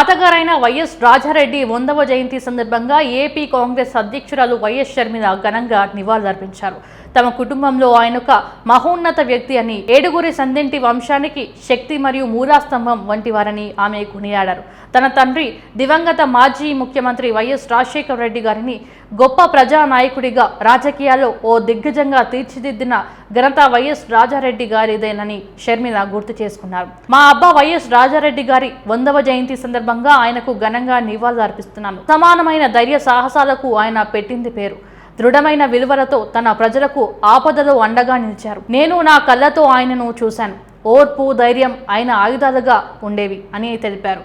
తాతగారైన YS Rajareddy వందవ జయంతి సందర్భంగా AP Congress అధ్యక్షురాలు వైఎస్ షర్మిల ఘనంగా నివాళులర్పించారు. తమ కుటుంబంలో ఆయన ఒక మహోన్నత వ్యక్తి అని ఏడుగురి సందింటి వంశానికి శక్తి మరియు మూలాస్తంభం వంటి వారని ఆమె కొనియాడారు. తన తండ్రి దివంగత మాజీ ముఖ్యమంత్రి వైఎస్ రాజశేఖర రెడ్డి గారిని గొప్ప ప్రజానాయకుడిగా రాజకీయాల్లో ఓ దిగ్గజంగా తీర్చిదిద్దిన ఘనత వైఎస్ రాజారెడ్డి గారిదేనని షర్మిల గుర్తు చేసుకున్నారు. మా అబ్బా వైఎస్ రాజారెడ్డి గారి వందవ జయంతి సందర్భంగా ఆయనకు ఘనంగా నివాళులు అర్పిస్తున్నాను సమానమైన ధైర్య సాహసాలకు ఆయన పెట్టింది పేరు. దృఢమైన విలువలతో తన ప్రజలకు ఆపదలో అండగా నిలిచారు. నేను నా కళ్ళతో ఆయనను చూశాను. ఓర్పు ధైర్యం ఆయన ఆయుధాలుగా ఉండేవి అని తెలిపారు.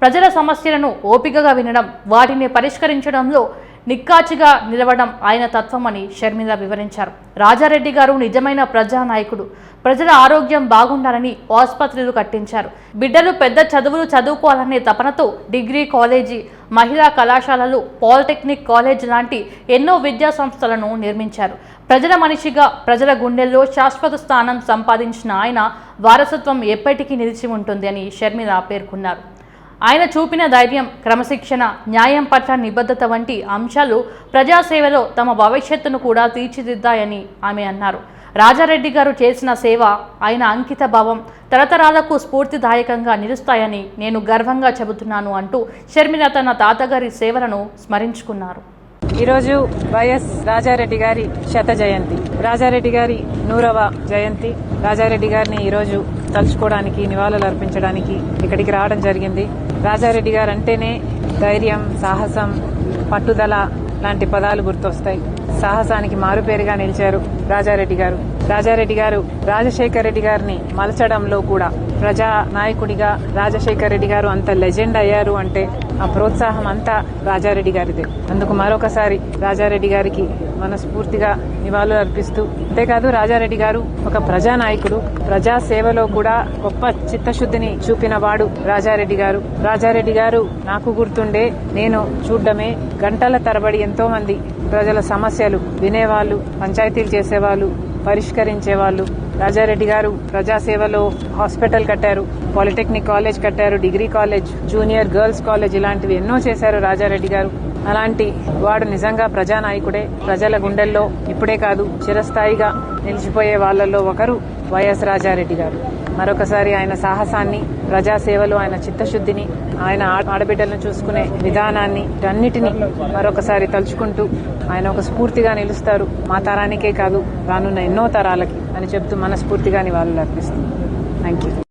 ప్రజల సమస్యలను ఓపికగా వినడం వాటిని పరిష్కరించడంలో నిక్కాచిగా నిలవడం ఆయన తత్వమని షర్మిల వివరించారు. రాజారెడ్డి గారు నిజమైన ప్రజానాయకుడు. ప్రజల ఆరోగ్యం బాగుండాలని ఆసుపత్రులు కట్టించారు. బిడ్డలు పెద్ద చదువులు చదువుకోవాలనే తపనతో డిగ్రీ కాలేజీ మహిళా కళాశాలలు పాలిటెక్నిక్ కాలేజ్ లాంటి ఎన్నో విద్యా సంస్థలను నిర్మించారు. ప్రజల మనిషిగా ప్రజల గుండెల్లో శాశ్వత స్థానం సంపాదించిన ఆయన వారసత్వం ఎప్పటికీ నిలిచి ఉంటుంది అని షర్మిల పేర్కొన్నారు. ఆయన చూపిన ధైర్యం క్రమశిక్షణ న్యాయం పట్ల నిబద్ధత వంటి అంశాలు ప్రజాసేవలో తమ భవిష్యత్తును కూడా తీర్చిదిద్దాయని ఆమె అన్నారు. రాజారెడ్డి గారు చేసిన సేవ ఆయన అంకిత భావం తరతరాలకు స్ఫూర్తిదాయకంగా నిలుస్తాయని నేను గర్వంగా చెబుతున్నాను అంటూ షర్మిల తన తాతగారి సేవలను స్మరించుకున్నారు. ఈరోజు వైఎస్ రాజారెడ్డి గారి శత జయంతి. రాజారెడ్డి గారి నూరవ జయంతి. రాజారెడ్డి గారిని ఈరోజు తలుచుకోవడానికి నివాళులు అర్పించడానికి ఇక్కడికి రావడం జరిగింది. రాజారెడ్డి గారు అంటేనే ధైర్యం సాహసం పట్టుదల లాంటి పదాలు గుర్తొస్తాయి. సాహసానికి మారుపేరుగా నిలిచారు రాజారెడ్డి గారు. రాజారెడ్డి గారు రాజశేఖర్ రెడ్డి గారిని మలచడంలో కూడా ప్రజా నాయకుడిగా రాజశేఖర్ రెడ్డి గారు అంత లెజెండ్ అయ్యారు అంటే ఆ ప్రోత్సాహం అంతా రాజారెడ్డి గారిదే. అందుకు మరొకసారి రాజారెడ్డి గారికి మనస్ఫూర్తిగా నివాళులు అర్పిస్తూ అంతేకాదు రాజారెడ్డి గారు ఒక ప్రజానాయకుడు ప్రజా సేవలో కూడా గొప్ప చిత్తశుద్ధిని చూపిన వాడు రాజారెడ్డి గారు. రాజారెడ్డి గారు నాకు గుర్తుండే నేను చూడడమే గంటల తరబడి ఎంతో మంది ప్రజల సమస్యలు వినేవాళ్ళు పంచాయతీలు చేసేవాళ్ళు పరిష్కరించేవాళ్ళు రాజారెడ్డి గారు ప్రజాసేవలో హాస్పిటల్ కట్టారు పాలిటెక్నిక్ కాలేజ్ కట్టారు degree college junior girls college ఇలాంటివి ఎన్నో చేశారు రాజారెడ్డి గారు. అలాంటి వాడు నిజంగా ప్రజానాయకుడే. ప్రజల గుండెల్లో ఇప్పుడే కాదు చిరస్థాయిగా నిలిచిపోయే వాళ్ళల్లో ఒకరు వైఎస్ రాజారెడ్డి గారు. మరొకసారి ఆయన సాహసాన్ని ప్రజాసేవలో ఆయన చిత్తశుద్ధిని ఆయన ఆ- ఆడబిడ్డలను చూసుకునే విధానాన్ని అన్నిటినీ మరొకసారి తలుచుకుంటూ ఆయన ఒక స్ఫూర్తిగా నిలుస్తారు. మా తరానికే కాదు రానున్న ఎన్నో తరాలకి అని చెప్తూ మనస్ఫూర్తిగా నివాళులు అర్పిస్తుంది థ్యాంక్ యూ